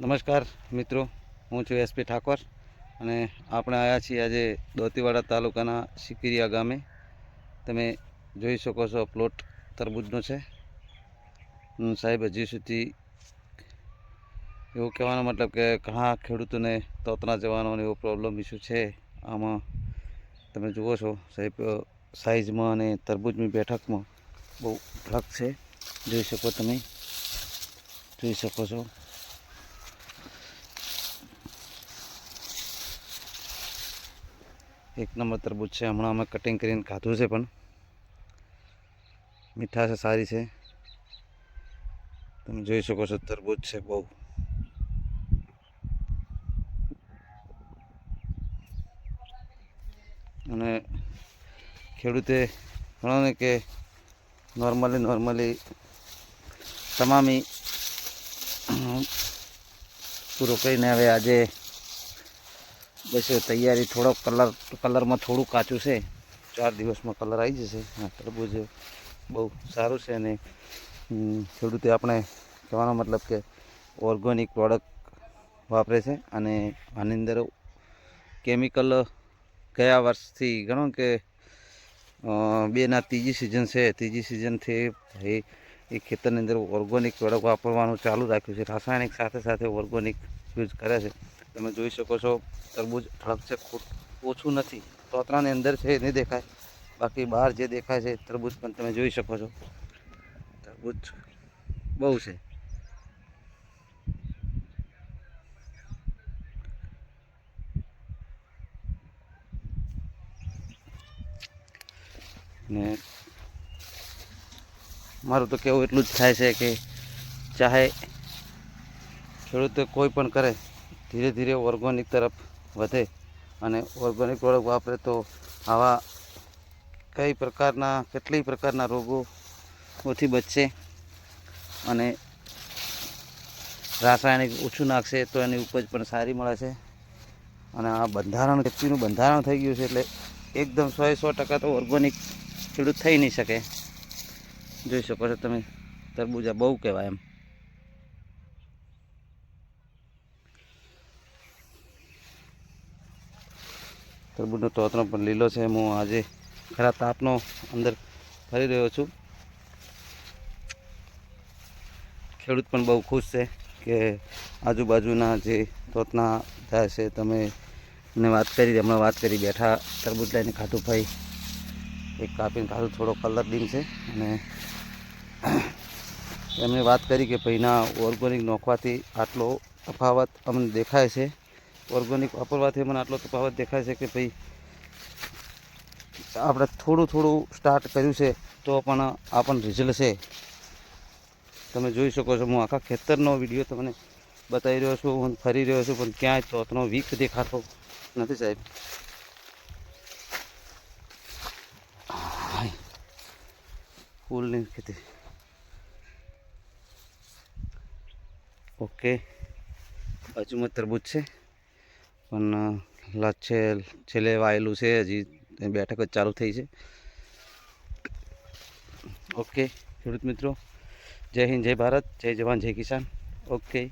નમસ્કાર મિત્રો, હું છું એસપી ઠાકોર અને આપણે આવ્યા છીએ આજે દોતીવાડા તાલુકાના સિકિરિયા ગામે. તમે જોઈ શકો છો પ્લોટ તરબૂજનો છે. સાહેબ, હજી સુધી એવું કહેવાનો મતલબ કે ઘણા ખેડૂતોને તોતના જવાનો એવો પ્રોબ્લેમ ઇસ્યુ છે. આમાં તમે જુઓ છો, સાહેબ સાઇઝમાં અને તરબૂજની બેઠકમાં બહુ ફરક છે. જોઈ શકો તમે, જોઈ શકો છો. એક નંબર તરબૂચ છે. હમણાં અમે કટિંગ કરીને ખાધું છે પણ. મીઠાશ સારી છે. તમે જોઈ શકો છો, તરબૂચ છે બહુ. અને ખેડૂતે ગણો ને કે નોર્મલી નોર્મલી તમામી પૂરો કરીને હવે આજે બસ તૈયારી થોડોક કલર, કલરમાં થોડું કાચું છે. ચાર દિવસમાં કલર આવી જશે. હા તરબૂજ બહુ સારું છે અને ખેડૂતે આપણે કહેવાનો મતલબ કે ઓર્ગોનિક પ્રોડક્ટ વાપરે છે અને આની અંદર કેમિકલ ગયા વર્ષથી ગણો કે બેના ત્રીજી સિઝન છે. ત્રીજી સિઝનથી એ ખેતરની અંદર ઓર્ગોનિક પ્રોડક્ટ વાપરવાનું ચાલુ રાખ્યું છે. રાસાયણિક સાથે સાથે ઓર્ગોનિક યુઝ કરે છે. તમે જોઈ શકો છો, તરબૂચ ઠળક છે ઓછું નથી, તોતરાની અંદર છે નહીં દેખાય. બાકી બહાર જે દેખાય છે, તરબૂચ પણ તમે જોઈ શકો છો. તરબૂચ બહુ છે. ને મારું તો કેવું એટલું જ થાય છે કે ચાહે ખેડૂતો કોઈ પણ કરે ધીરે ધીરે ઓર્ગોનિક તરફ વધે અને ઓર્ગોનિક પ્રોડક્ટ વાપરે તો આવા કઈ પ્રકારના, કેટલી પ્રકારના રોગોથી બચશે અને રાસાયણિક ઓછું નાખશે તો એની ઉપજ પણ સારી મળે છે અને આ બંધારણ, ખેતીનું બંધારણ થઈ ગયું છે એટલે એકદમ સો સો ટકા તો ઓર્ગોનિક ખેડૂત થઈ નહીં શકે. જોઈ શકો છો તમે, તરબૂજા બહુ કહેવાય એમ. તરબૂજનો તોતરો પણ લીલો છે. હું આજે ખરા તાપનો અંદર ફરી રહ્યો છું. ખેડૂત પણ બહુ ખુશ છે કે આજુબાજુના જે તોતના થાય છે. તમે ને વાત કરી, હમણાં વાત કરી, બેઠા તરબૂજ લઈને ખાતું ભાઈ એક કાપીને ખાધું, થોડો કલર ડીમ છે. અને એમણે વાત કરી કે ભાઈના ઓર્ગોનિક નોખવાથી આટલો તફાવત અમને દેખાય છે. ઓર્ગોનિક વાપરવાથી મને આટલો તફાવત દેખાય છે કે ભાઈ, આપણે થોડું થોડું સ્ટાર્ટ કર્યું છે, તો પણ આ પણ રિઝલ્ટ છે. તમે જોઈ શકો છો, હું આખા ખેતરનો વીડિયો તમને બતાવી રહ્યો છું, હું ફરી રહ્યો છું, પણ ક્યાંય ચોથનો વીક દેખાતો નથી સાહેબ. ફૂલની ખેતી. ઓકે બાજુમાં તરબૂચ છે. પણ લચ્છે છેલ્લે વાયેલું છે, હજી બેઠક જ ચાલુ થઈ છે. ઓકે ખેડૂત મિત્રો, જય હિન્દ, જય ભારત, જય જવાન, જય કિસાન. ઓકે.